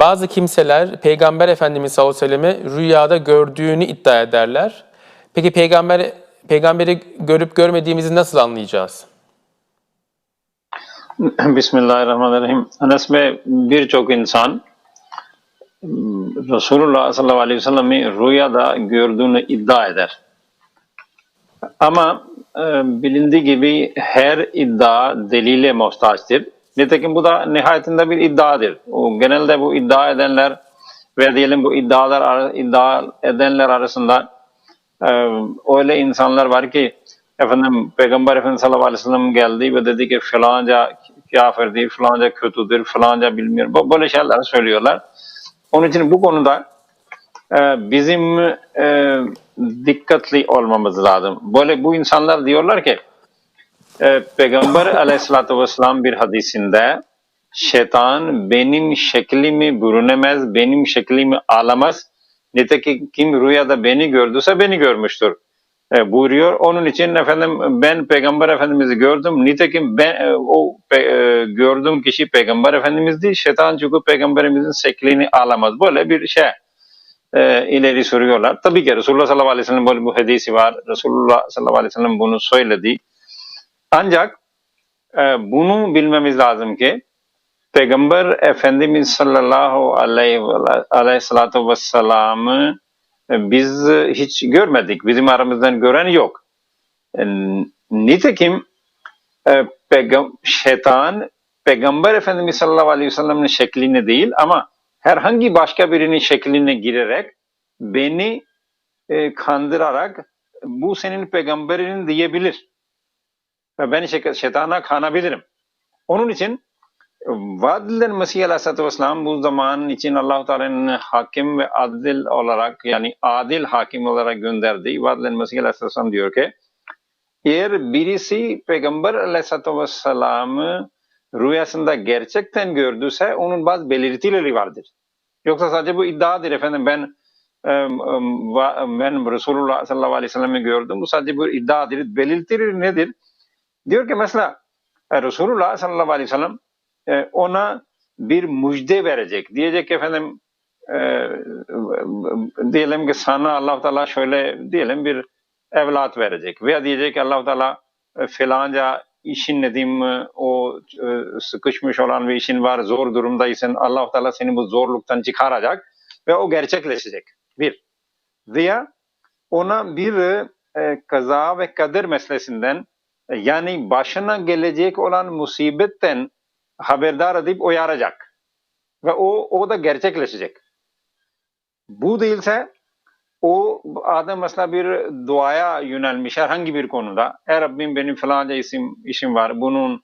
Bazı kimseler Peygamber Efendimiz sallallahu aleyhi ve sellem'i rüyada gördüğünü iddia ederler. Peki peygamber peygamberi görüp görmediğimizi nasıl anlayacağız? Bismillahirrahmanirrahim. Enes Bey birçok insan Resulullah sallallahu aleyhi ve sellem'i rüyada gördüğünü iddia eder. Ama e, bilindiği gibi her iddia delile muhtaçtır. Nitekim bu da nihayetinde bir iddiadır. O, genelde bu iddia edenler ve diyelim bu iddialar ar- iddia edenler arasında e, öyle insanlar var ki efendim Peygamber Efendimiz sallallahu aleyhi ve sellem geldi ve dedi ki falanca kafirdir, falanca kötüdür, falanca bilmiyorum. Bu- Böyle şeyler söylüyorlar. Onun için bu konuda e, bizim e, dikkatli olmamız lazım. Böyle bu insanlar diyorlar ki Peygamber aleyhissalatü vesselam bir hadisinde şeytan benim şeklimi bürünemez, benim şeklimi alamaz. Nitekim kim rüyada beni gördüyse beni görmüştür e, buyuruyor. Onun için efendim ben Peygamber Efendimiz'i gördüm. Nitekim ben e, o pe- e, gördüğüm kişi Peygamber Efendimiz değil. Şeytan çünkü Peygamberimizin şeklini alamaz. Böyle bir şey e, ileri sürüyorlar. Tabii ki Resulullah sallallahu aleyhi ve sellem böyle bu hadisi var. Resulullah sallallahu aleyhi ve sellem bunu söyledi. Ancak e, bunu bilmemiz lazım ki Peygamber Efendimiz sallallahu aleyhi ve aleyhissalatu vesselam'ı e, biz hiç görmedik. Bizim aramızdan gören yok. E, Nitekim e, şeytan Peygamber Efendimiz sallallahu aleyhi ve sellem'in şeklini değil ama herhangi başka birinin şekline girerek beni kandırarak bu senin peygamberinin diyebilir. Ve ben şey- şeytana kanabilirim. Onun için vaad edilen Mesih Aleyhisselatü Vesselam bu zaman için Allah-u Teala'nın hakim ve adil olarak yani adil hakim olarak gönderdiği vaad edilen Mesih Aleyhisselatü Vesselam diyor ki eğer birisi Peygamber Aleyhisselatü Vesselam'ı rüyasında gerçekten gördüyse onun bazı belirtileri vardır. Yoksa sadece bu iddiadır efendim ben ben Resulullah sallallahu aleyhi ve sellem'i gördüm. Bu sadece bir iddiadır. Belirtileri nedir? Diyor ki mesela e, Resulullah sallallahu aleyhi ve sellem e, ona bir müjde verecek. Diyecek ki efendim e, diyelim ki sana allah Teala şöyle diyelim bir evlat verecek. Veya diyecek ki allah Teala e, filanca işin ne diyeyim e, o sıkışmış olan bir işin var zor durumdaysın. allah Teala seni bu zorluktan çıkaracak ve o gerçekleşecek. Bir. Veya ona bir e, kaza ve kader meselesinden yani başına gelecek olan musibetten haberdar edip uyaracak. Ve o, o da gerçekleşecek. Bu değilse o adam mesela bir duaya yönelmiş herhangi bir konuda. Ey Rabbim benim falanca isim, işim var. Bunun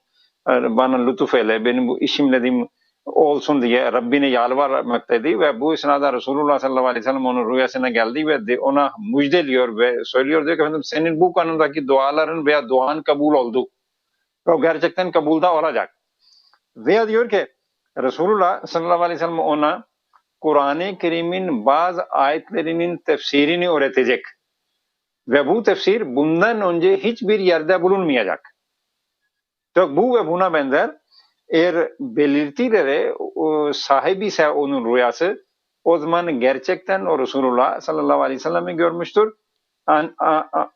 e, bana lütuf eyle. Benim bu işim dediğim olsun diye Rabbine yalvarmaktaydı ve bu esnada Resulullah sallallahu aleyhi ve sellem onun rüyasına geldi ve de ona müjdeliyor ve söylüyor diyor ki efendim senin bu konudaki duaların veya duan kabul oldu. Ve o gerçekten kabulda olacak. Veya diyor ki Resulullah sallallahu aleyhi ve sellem ona Kur'an-ı Kerim'in bazı ayetlerinin tefsirini öğretecek. Ve bu tefsir bundan önce hiçbir yerde bulunmayacak. Çok bu ve buna benzer eğer belirtilere sahibi ise onun rüyası o zaman gerçekten o Resulullah sallallahu aleyhi ve sellem'i görmüştür.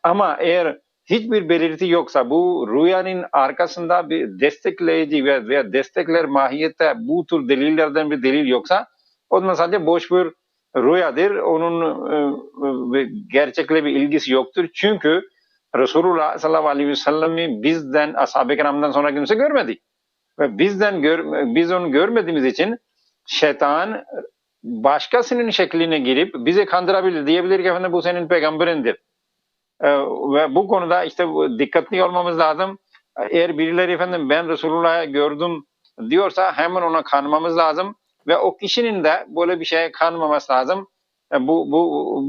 Ama eğer hiçbir belirti yoksa bu rüyanın arkasında bir destekleyici ve veya destekler mahiyette bu tür delillerden bir delil yoksa o zaman sadece boş bir rüyadır. Onun e, e, gerçekle bir ilgisi yoktur. Çünkü Resulullah sallallahu aleyhi ve sellem'i bizden, ashab-ı kiramdan sonra kimse görmedi. Ve bizden gör, biz onu görmediğimiz için şeytan başkasının şekline girip bizi kandırabilir. Diyebilir ki efendim bu senin peygamberindir. Ee, ve bu konuda işte dikkatli olmamız lazım. Eğer birileri efendim ben Resulullah'ı gördüm diyorsa hemen ona kanmamız lazım ve o kişinin de böyle bir şeye kanmaması lazım. E, Bu, bu,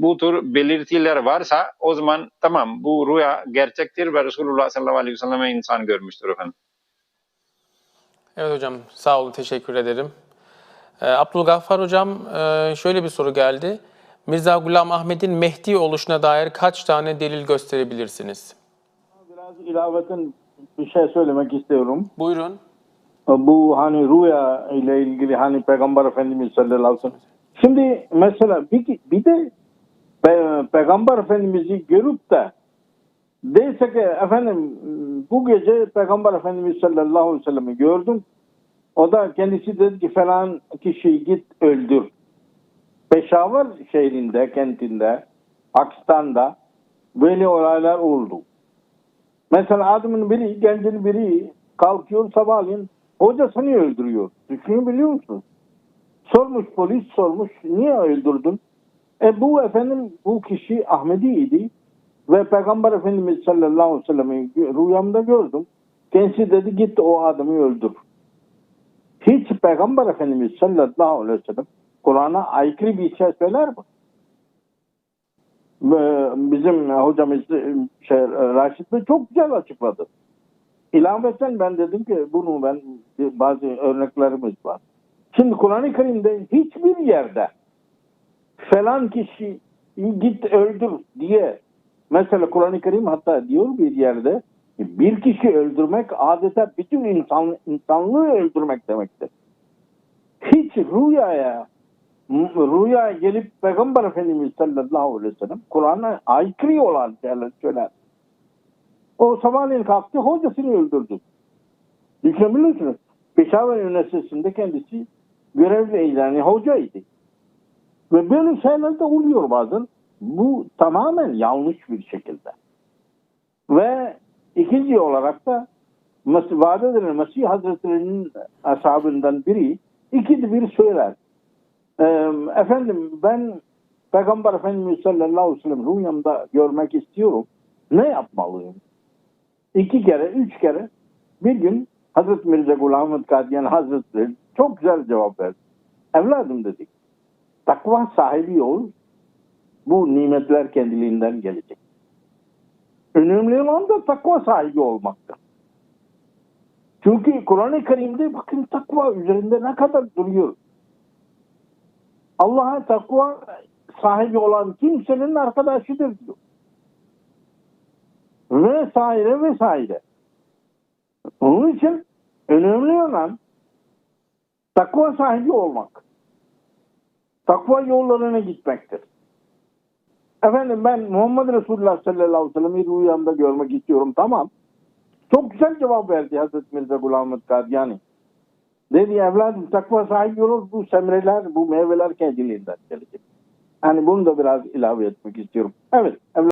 bu tür belirtiler varsa o zaman tamam bu rüya gerçektir ve Resulullah sallallahu aleyhi ve selleme insan görmüştür efendim. Evet hocam sağ olun teşekkür ederim. Ee, Abdülgaffar hocam e, şöyle bir soru geldi. Mirza Gulam Ahmet'in Mehdi oluşuna dair kaç tane delil gösterebilirsiniz? Biraz ilaveten bir şey söylemek istiyorum. Buyurun. bu hani rüya ile ilgili hani Peygamber Efendimiz sallallahu aleyhi ve sellem. Şimdi mesela bir, bir de Pe- Peygamber Efendimiz'i görüp de değilse ki efendim bu gece Peygamber Efendimiz sallallahu aleyhi ve sellem'i gördüm. O da kendisi dedi ki falan kişiyi git öldür. Peşavar şehrinde, kentinde, Pakistan'da böyle olaylar oldu. Mesela adamın biri, gencin biri kalkıyor sabahleyin hocasını öldürüyor. Düşünebiliyor musunuz? Sormuş polis sormuş niye öldürdün? E bu efendim bu kişi Ahmediydi ve Peygamber Efendimiz sallallahu aleyhi ve sellem'i rüyamda gördüm. Kendisi dedi git o adamı öldür. Hiç Peygamber Efendimiz sallallahu aleyhi ve sellem Kur'an'a aykırı bir şey söyler mi? Bizim hocamız şey, Raşit Bey çok güzel açıkladı. İlaveten ben dedim ki bunu ben bazı örneklerimiz var. Şimdi Kur'an-ı Kerim'de hiçbir yerde falan kişi git öldür diye mesela Kur'an-ı Kerim hatta diyor bir yerde bir kişi öldürmek adeta bütün insan, insanlığı öldürmek demektir. Hiç rüyaya rüya gelip Peygamber Efendimiz sallallahu aleyhi ve sellem Kur'an'a aykırı olan şeyler söyler. O sabahleyin kalktı hocasını öldürdü. Düşünebiliyor musunuz? Peşaver Üniversitesi'nde kendisi görevli yani hocaydı. Ve böyle şeyler de oluyor bazen. Bu tamamen yanlış bir şekilde. Ve ikinci olarak da vaat edilen Mesih Hazretleri'nin ashabından biri ikide bir söyler. Efendim ben Peygamber Efendimiz sallallahu aleyhi ve sellem rüyamda görmek istiyorum. Ne yapmalıyım? İki kere, üç kere bir gün Hazreti Mirza Gulam Ahmet Kadiyan Hazretleri çok güzel cevap verdi. Evladım dedik. Takva sahibi ol. Bu nimetler kendiliğinden gelecek. Önemli olan da takva sahibi olmaktır. Çünkü Kur'an-ı Kerim'de bakın takva üzerinde ne kadar duruyor. Allah'a takva sahibi olan kimsenin arkadaşıdır diyor. Vesaire vesaire. Onun için önemli olan takva sahibi olmak. Takva yollarına gitmektir. Efendim ben Muhammed Resulullah sallallahu aleyhi ve sellem'i rüyamda görmek istiyorum. Tamam. Çok güzel cevap verdi Hazreti Mirza Gulam Ahmet Kadiyani. Dedi evladım takva sahibi olur bu semreler, bu meyveler kendiliğinden gelecek. Yani bunu da biraz ilave etmek istiyorum. Evet. Evladım.